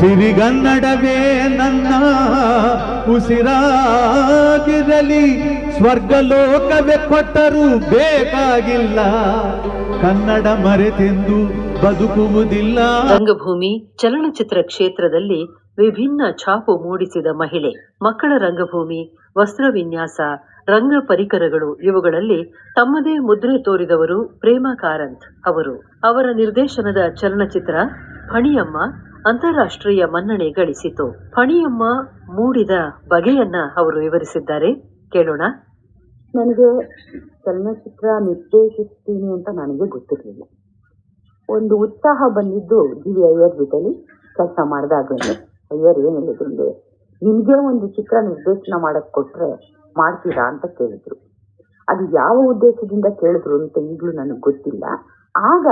ಸಿರಿಗನ್ನಡವೇ ನನ್ನ ಉಸಿರಾಗಿರಲಿ, ಸ್ವರ್ಗಲೋಕವೇ ಕೊಟ್ಟರೂ ಬೇಕಾಗಿಲ್ಲ. ಕನ್ನಡ ಮರೆತೆಂದು ಬದುಕುವುದಿಲ್ಲ. ರಂಗಭೂಮಿ ಚಲನಚಿತ್ರ ಕ್ಷೇತ್ರದಲ್ಲಿ ವಿಭಿನ್ನ ಛಾಪು ಮೂಡಿಸಿದ ಮಹಿಳೆ, ಮಕ್ಕಳ ರಂಗಭೂಮಿ, ವಸ್ತ್ರ ವಿನ್ಯಾಸ, ರಂಗ ಪರಿಕರಗಳು ಇವುಗಳಲ್ಲಿ ತಮ್ಮದೇ ಮುದ್ರೆ ತೋರಿದವರು ಪ್ರೇಮ ಕಾರಂತ್ ಅವರು. ಅವರ ನಿರ್ದೇಶನದ ಚಲನಚಿತ್ರ ಫಣಿಯಮ್ಮ ಅಂತಾರಾಷ್ಟ್ರೀಯ ಮನ್ನಣೆ ಗಳಿಸಿತು. ಫಣಿಯಮ್ಮ ಮೂಡಿದ ಬಗೆಯನ್ನ ಅವರು ವಿವರಿಸಿದ್ದಾರೆ. ಕೇಳೋಣ. ನನಗೆ ಚಲನಚಿತ್ರ ನಿರ್ದೇಶಿಸ್ತೀನಿ ಅಂತ ನನಗೆ ಗೊತ್ತಿರಲಿಲ್ಲ. ಒಂದು ಉತ್ಸಾಹ ಬಂದಿದ್ದು ಜಿ ವಿ ಅಯ್ಯರ್ ಜೊತೆಲಿ ಕೆಲಸ ಮಾಡಿದಾಗಲೇ ಅಯ್ಯರ್ ಏನು ಹೇಳಿದ್ರು ನಿಮಗೆ ಒಂದು ಚಿತ್ರ ನಿರ್ದೇಶನ ಮಾಡಕ್ಕೆ ಕೊಟ್ರೆ ಮಾಡ್ತೀರಾ ಅಂತ ಕೇಳಿದ್ರು. ಅದು ಯಾವ ಉದ್ದೇಶದಿಂದ ಕೇಳಿದ್ರು ಅಂತ ಈಗಲೂ ನನಗೆ ಗೊತ್ತಿಲ್ಲ. ಆಗ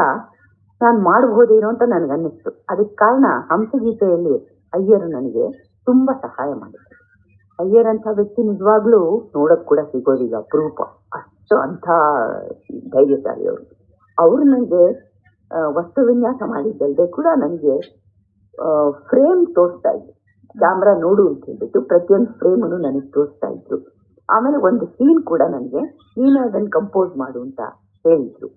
ನಾನು ಮಾಡಬಹುದೇನೋ ಅಂತ ನನಗೆ ಅನ್ನಿಸ್ತು ಅದಕ್ಕೆ ಕಾರಣ ಹಂಸಗೀತೆಯಲ್ಲಿ ಅಯ್ಯರು ನನಗೆ ತುಂಬಾ ಸಹಾಯ ಮಾಡಿದ್ರು. ಅಯ್ಯರ್ ಅಂತ ವ್ಯಕ್ತಿ ನಿಜವಾಗ್ಲೂ ನೋಡಕ್ ಕೂಡ ಸಿಗೋದಿಲ್ಲ. ಅಪರೂಪ. ಅಷ್ಟು ಅಂಥ ಧೈರ್ಯಶಾಲಿ ಅವರು. ಅವರು ನನಗೆ ವಸ್ತು ವಿನ್ಯಾಸ ಮಾಡಿದ್ದಲ್ಲದೆ ಕೂಡ ನನಗೆ ಫ್ರೇಮ್ ತೋರಿಸ್ತಾ ಇದ್ರು. ಕ್ಯಾಮ್ರಾ ನೋಡು ಅಂತ ಹೇಳ್ಬಿಟ್ಟು ಪ್ರತಿಯೊಂದು ಫ್ರೇಮನ್ನು ನನಗೆ ತೋರಿಸ್ತಾ ಇದ್ರು. ಆಮೇಲೆ ಒಂದು ಸೀನ್ ಕೂಡ ನನಗೆ ನೀನು ಅದನ್ನು ಕಂಪೋಸ್ ಮಾಡು ಅಂತ ಹೇಳಿದ್ರು.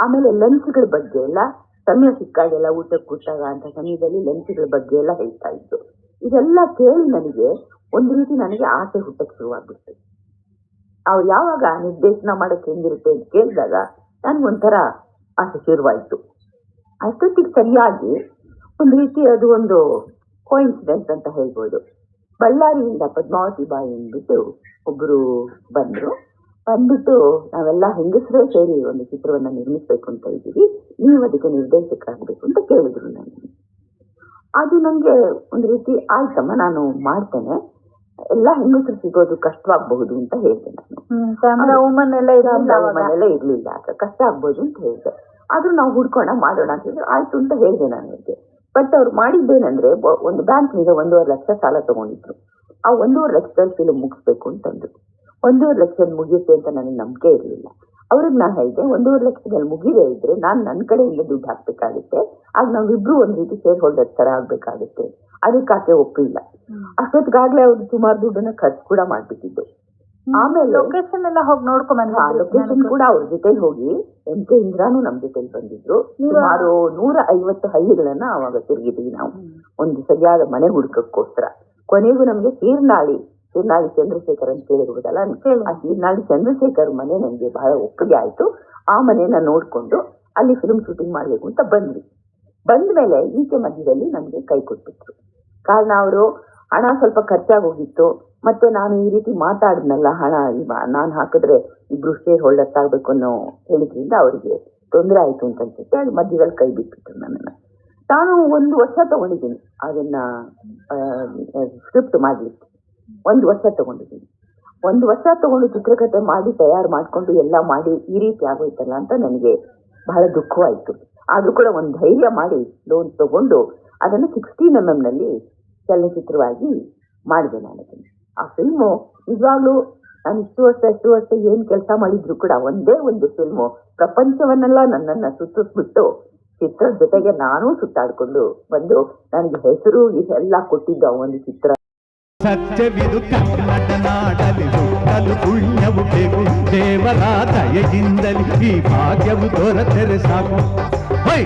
ಆಮೇಲೆ ಲೆನ್ಸ್ಗಳ ಬಗ್ಗೆ ಎಲ್ಲ ಸಮಯ ಸಿಕ್ಕಾಗೆಲ್ಲ ಊಟಕ್ಕೆ ಕೂತಾಗ ಅಂತ ಸಮಯದಲ್ಲಿ ಲೆನ್ಸ್ಗಳ ಬಗ್ಗೆ ಎಲ್ಲ ಹೇಳ್ತಾ ಇದ್ದು. ಇದೆಲ್ಲ ಕೇಳಿ ನನಗೆ ಒಂದು ರೀತಿ ನನಗೆ ಆಸೆ ಹುಟ್ಟಕ್ಕೆ ಶುರುವಾಗ್ಬಿಡ್ತು. ಅವ್ರು ಯಾವಾಗ ನಿರ್ದೇಶನ ಮಾಡಕ್ಕೆ ಹೆಂಗಿರುತ್ತೆ ಅಂತ ಕೇಳಿದಾಗ ನನಗೊಂಥರ ಆಸೆ ಶುರುವಾಯಿತು. ಅಷ್ಟೊತ್ತಿಗೆ ಸರಿಯಾಗಿ ಒಂದು ರೀತಿ ಅದು ಒಂದು ಕೋಇನ್ಸಿಡೆನ್ಸ್ ಅಂತ ಹೇಳ್ಬೋದು. ಬಳ್ಳಾರಿಯಿಂದ ಪದ್ಮಾವತಿ ಬಾಯಿ ಅಂದ್ಬಿಟ್ಟು ಒಬ್ಬರು ಬಂದರು. ಬಂದ್ಬಿಟ್ಟು ನಾವೆಲ್ಲ ಹೆಂಗಸರೇ ಸೇರಿ ಒಂದು ಚಿತ್ರವನ್ನ ನಿರ್ಮಿಸ್ಬೇಕು ಅಂತ ಇದ್ದೀವಿ. ನೀವು ಅದಕ್ಕೆ ನಿರ್ದೇಶಕರಾಗಬೇಕು ಅಂತ ಕೇಳಿದ್ರು ನನಗೆ ಅದು ನನಗೆ ಒಂದು ರೀತಿ ಆಯ್ತಮ್ಮ ನಾನು ಮಾಡ್ತೇನೆ. ಎಲ್ಲ ಹೆಂಗಸರು ಸಿಗೋದು ಕಷ್ಟವಾಗಬಹುದು ಅಂತ ಹೇಳಿದೆ ನಾನು. ವುಮನ್ ಎಲ್ಲ ಇರಲಿಲ್ಲ ಆಗ ಕಷ್ಟ ಆಗ್ಬೋದು ಅಂತ ಹೇಳಿದೆ. ಆದ್ರೂ ನಾವು ಹುಡ್ಕೋಣ ಮಾಡೋಣ ಅಂತ ಹೇಳಿದ್ರೆ. ಆಯ್ತು ಅಂತ ಹೇಳಿದೆ ನಾನು ಅವ್ರಿಗೆ. ಬಟ್ ಅವ್ರು ಮಾಡಿದ್ದೇನಂದ್ರೆ ಒಂದು ಬ್ಯಾಂಕ್ನಿಂದ ಒಂದೂವರೆ ಲಕ್ಷ ಸಾಲ ತಗೊಂಡಿದ್ರು. ಆ ಒಂದೂವರೆ ಲಕ್ಷದಲ್ಲಿ ಫಿಲ್ಮ್ ಮುಗಿಸ್ಬೇಕು ಅಂತಂದ್ರು. ಒಂದೂವರೆ ಲಕ್ಷದಲ್ಲಿ ಮುಗಿಯುತ್ತೆ ಅಂತ ನನಗೆ ನಂಬಿಕೆ ಇರಲಿಲ್ಲ. ಅವ್ರಿಗೆ ನಾನು ಹೇಳಿದೆ ಒಂದೂವರೆ ಲಕ್ಷದಲ್ಲಿ ಮುಗಿದೇ ಇದ್ರೆ ನಾನು ನನ್ನ ಕಡೆಯಿಂದ ದುಡ್ಡು ಹಾಕ್ಬೇಕಾಗುತ್ತೆ. ಆಗ ನಾವಿಬ್ರು ಒಂದ್ ರೀತಿ ಶೇರ್ ಹೋಲ್ಡರ್ ತರ ಆಗ್ಬೇಕಾಗುತ್ತೆ. ಅದಕ್ಕೆ ಆಕೆ ಒಪ್ಪಿಲ್ಲ. ಅಷ್ಟೊತ್ತಿಗಾಗ್ಲೇ ಅವ್ರು ಸುಮಾರು ದುಡ್ಡನ್ನ ಖರ್ಚು ಕೂಡ ಮಾಡ್ಬಿಟ್ಟಿದ್ದು. ಆಮೇಲೆ ಲೊಕೇಶನ್ ಎಲ್ಲ ಹೋಗಿ ನೋಡ್ಕೊಂಡ್ ಲೊಕೇಶನ್ ಕೂಡ ಅವ್ರ ಜೊತೆ ಹೋಗಿ ಎಂ ಕೆ ಇಂದ್ರಾನು ನಮ್ ಜೊತೆ ಬಂದಿದ್ರು. ಸುಮಾರು ನೂರ ಐವತ್ತು ಹಳ್ಳಿಗಳನ್ನ ಅವಾಗ ತಿರುಗಿದ್ವಿ ನಾವು. ಒಂದು ಸರಿಯಾದ ಮನೆ ಹುಡುಕಕ್ಕೋಸ್ಕರ. ಕೊನೆಗೂ ನಮ್ಗೆ ತೀರ್ನಾಳಿ ತೀರ್ನಾಳಿ ಚಂದ್ರಶೇಖರ್ ಅಂತ ಕೇಳಿರ್ಬೋದಲ್ಲ ಆ ತೀರ್ನಾಳಿ ಚಂದ್ರಶೇಖರ್ ಮನೆ ನನಗೆ ಬಹಳ ಒಪ್ಪಿಗೆ ಆಯ್ತು. ಆ ಮನೆನ ನೋಡ್ಕೊಂಡು ಅಲ್ಲಿ ಫಿಲ್ಮ್ ಶೂಟಿಂಗ್ ಮಾಡಬೇಕು ಅಂತ ಬಂದ್ವಿ. ಬಂದ ಮೇಲೆ ಈಚೆ ಮಧ್ಯದಲ್ಲಿ ನಮಗೆ ಕೈ ಕೊಟ್ಬಿಟ್ರು. ಕಾರಣ ಅವರು ಹಣ ಸ್ವಲ್ಪ ಖರ್ಚಾಗಿ ಹೋಗಿತ್ತು ಮತ್ತೆ ನಾನು ಈ ರೀತಿ ಮಾತಾಡಿದ್ನಲ್ಲ ಹಣ ನಾನು ಹಾಕಿದ್ರೆ ಇಬ್ರು ಶೇರ್ ಹೋಲ್ಡರ್ಸ್ ಆಗ್ಬೇಕು ಅನ್ನೋ ಹೇಳಿದ್ರಿಂದ ಅವರಿಗೆ ತೊಂದರೆ ಆಯ್ತು ಅಂತ ಅನ್ಸುತ್ತೆ. ಅದು ಮಧ್ಯದಲ್ಲಿ ಕೈ ಬಿಟ್ಬಿಟ್ರು ನನ್ನನ್ನು. ನಾನು ಒಂದು ವರ್ಷ ತಗೊಂಡಿದ್ದೀನಿ ಅದನ್ನ ಸ್ಕ್ರಿಪ್ಟ್ ಮಾಡ್ಲಿಕ್ಕೆ. ಒಂದು ವರ್ಷ ತಗೊಂಡಿದ್ದೀನಿ. ಒಂದು ವರ್ಷ ತಗೊಂಡು ಚಿತ್ರಕಥೆ ಮಾಡಿ, ತಯಾರು ಮಾಡಿಕೊಂಡು ಎಲ್ಲ ಮಾಡಿ ಈ ರೀತಿ ಆಗೋಯ್ತಲ್ಲ ಅಂತ ನನಗೆ ಬಹಳ ದುಃಖವಾಯಿತು. ಆದರೂ ಕೂಡ ಒಂದು ಧೈರ್ಯ ಮಾಡಿ ಲೋನ್ ತಗೊಂಡು ಅದನ್ನು ಸಿಕ್ಸ್ಟೀನ್ ಎಂ ಎಮ್ನಲ್ಲಿ ನಲ್ಲಿ ಚಲನಚಿತ್ರವಾಗಿ ಮಾಡಿದೆ ನಾನು ಅದನ್ನು. ಆ ಫಿಲ್ಮು ನಿಜವಾಗ್ಲೂ ನಾನು ಇಷ್ಟು ವರ್ಷ ಇಷ್ಟು ವರ್ಷ ಏನು ಕೆಲಸ ಮಾಡಿದ್ರು ಕೂಡ ಒಂದೇ ಒಂದು ಫಿಲ್ಮು ಪ್ರಪಂಚವನ್ನೆಲ್ಲ ನನ್ನನ್ನು ಸುತ್ತಿಸ್ಬಿಟ್ಟು ಚಿತ್ರದ ಜೊತೆಗೆ ನಾನೂ ಸುತ್ತಾಡಿಕೊಂಡು ಬಂದು ನನಗೆ ಹೆಸರು ಇದೆಲ್ಲ ಕೊಟ್ಟಿದ್ದ ಒಂದು ಚಿತ್ರ. ಸತ್ಯವಿದು ಕನ್ನಡ ನಾಡಲಿ ಹುಟ್ಟಲು ಪುಣ್ಯವು ಬೇಕು ದೇವರ ದಯೆಯಿಂದಲಿ ಈ ಭಾಗ್ಯವು ದೊರೆತರೆ ಸಾಕು ಹೈ!